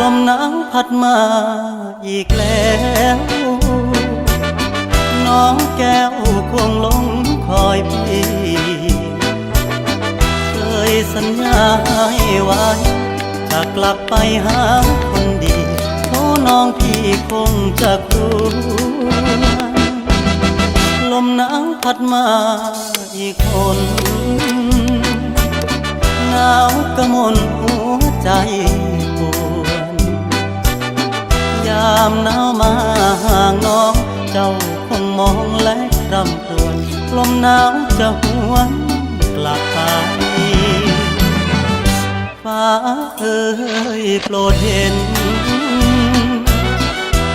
ลมหนาวพัดมาอีกแล้ว น้องแก้วคงหลงคอยพี่ เคยสัญญาให้ไว้จะกลับไปหาคนดีเพราน้องพี่คงจะกลัวลมหนาวพัดมาอีกคนหนาวกระมนหัวใจามหนาวมาห่างน้อง เจ้าคงมองและรำครวญลมหนาวจะหวนกลับไปฟ้าเอ้ยโปรดเห็น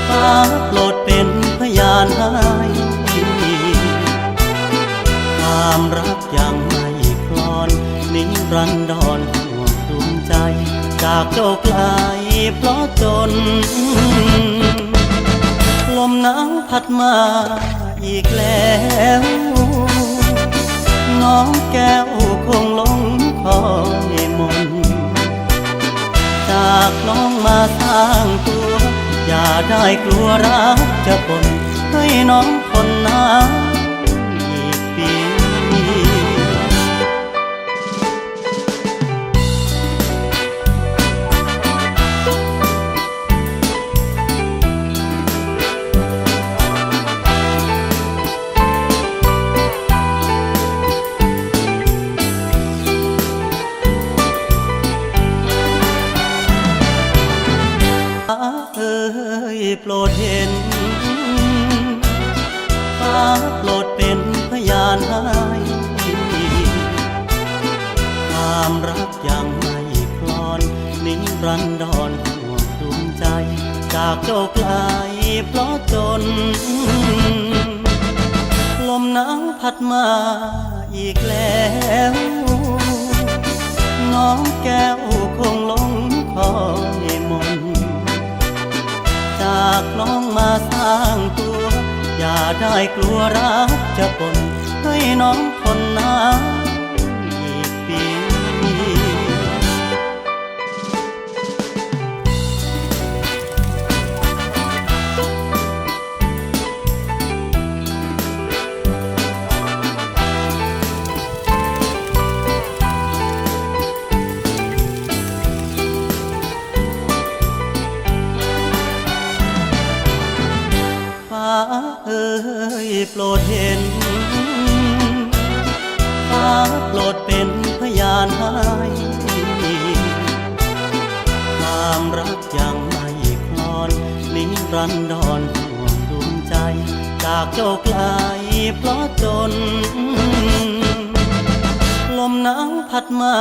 ฟ้าโปรดเป็นพยานให้ความรักยังไม่คลอนนิ้รันดอนห่วงดวงใจ จากเจ้าไกลเพราะจนลมหน พัดมาอีกแล้ว น้องแก้วคงลงคอยมน จากน้องมาสร้างตัว อย่าได้กลัวรักจะปนให้น้องคนน้า จากเจ้าไกลเพราะจน ลมหนาวพัดมาอีกแล้ว น้องแก้วคงลงคอยมน จากน้องมาสร้างตัว อย่าได้กลัวรักจะปนให้น้องคนน้ำ โปรดเห็นฟ้าโปรดเป็นพยานให้ความรักยังไม่คลอนนิรันดอนห่วงดวงใจ จากเจ้าไกลเพราะจน ลมหนาวพัดมา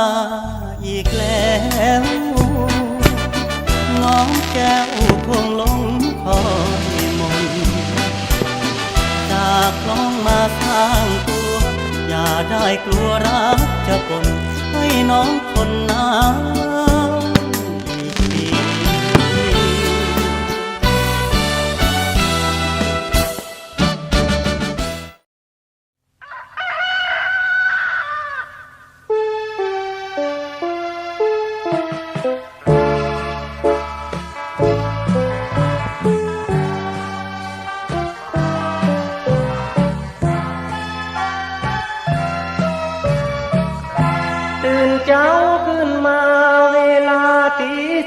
ได้กลัวรักจะปนให้น้องคนน้น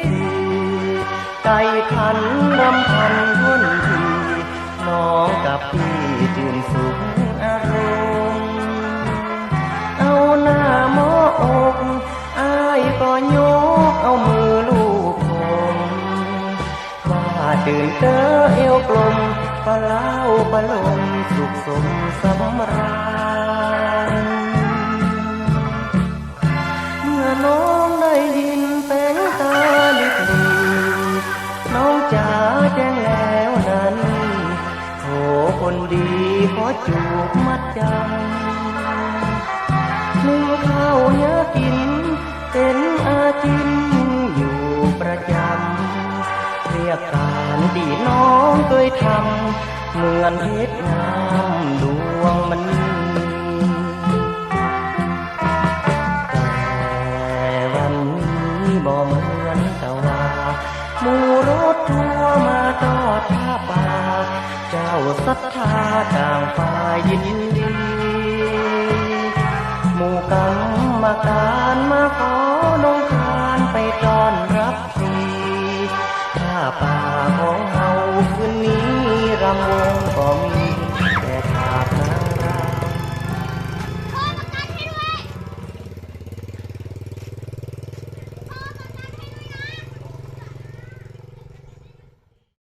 สี่ใจขันรำพันทุ่นทีน้องกับพี่ตื่นสุขอารมณ์เอาหน้าหมออกอายก็โยกเอามือลูกผมว่าตื่นเต้อเอวกลมปะเล่าปะลมสุขสมสำราญ คนดีขอจูบมัดจำนึ่งข้าวเนื้อกิน เป็นอาจินอยู่ประจำ เรียกการดีน้องเคยทำ เหมือนเพชรงามดวงมันแต่วันนี้บ่เหมือนแต่ว่า หมู่รถทัวมาตอดผ้าป่า เจ้าศรัทธาต่างฝ่ายยินดีหมู่กรรมการมาขอลงทานไปต้อนรับฟรีข้าป่าของเฮาคืนนี้รำวงก็มี